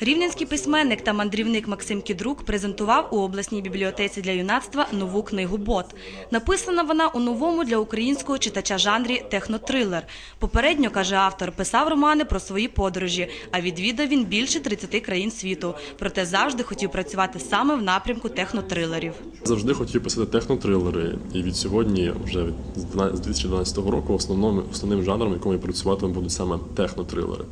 Рівненський письменник та мандрівник Максим Кідрук презентував у обласній бібліотеці для юнацтва нову книгу Бот. Написана вона у новому для українського читача жанрі технотрилер. Попередньо каже автор, писав романи про свої подорожі, а відвідав він більше 30 країн світу. Проте завжди хотів працювати саме в напрямку технотрилерів. Завжди хотів писати технотрилери, і від сьогодні, вже з 12 з 2012 року, основним, основним жанром, якому я працюватиму, будуть саме технотрилери.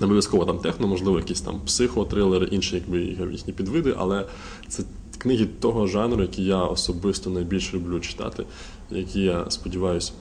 Не обов'язково там техно, можливо, якісь там психотрилери, інші якби їхні підвиди, але це книги того жанру, які я особисто найбільше люблю читати, які я сподіваюся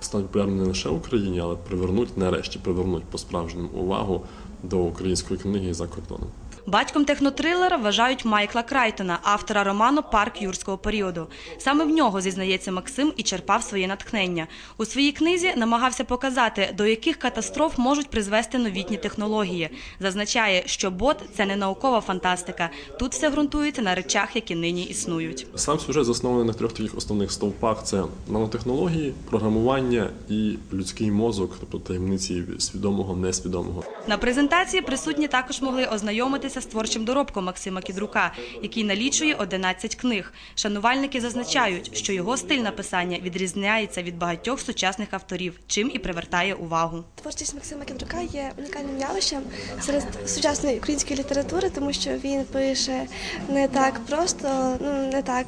стануть популярними не лише в Україні, але привернуть нарешті привернуть по-справжньому увагу до української книги за кордоном. Батьком технотрилера вважають Майкла Крайтона, автора роману Парк юрського періоду. Саме в нього зізнається Максим і черпав своє натхнення. У своїй книзі намагався показати, до яких катастроф можуть призвести новітні технології. Зазначає, що бот це не наукова фантастика. Тут все ґрунтується на речах, які нині існують. Сам сюжет заснований на трьох таких основних стовпах: це нанотехнології, програмування і людський мозок, тобто таємниці свідомого, несвідомого. На презентації присутні також могли ознайомитися з творчим доробком Максима Кідрука, який налічує 11 книг. Шанувальники зазначають, що його стиль написання відрізняється від багатьох сучасних авторів, чим і привертає увагу. Творчість Максима Кендрука є унікальним явищем серед сучасної української літератури, тому що він пише не так просто, ну не так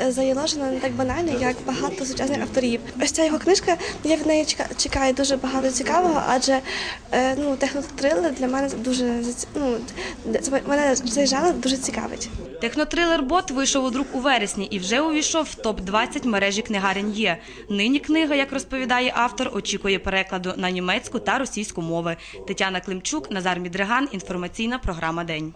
е, заяложено, не так банально, як багато сучасних авторів. Ось ця його книжка, я від неї чека- чекаю дуже багато цікавого, адже е, ну технотрилер для мене дуже ну, д- мене цей жанр дуже цікавить. Технотрилер Бот вийшов у друк у вересні і вже увійшов в топ 20 мережі книгарень є. Нині книга, як розповідає автор, очікує перекладу на німецьку та російську мови. Тетяна Климчук, Назар Мідриган. Інформаційна програма День.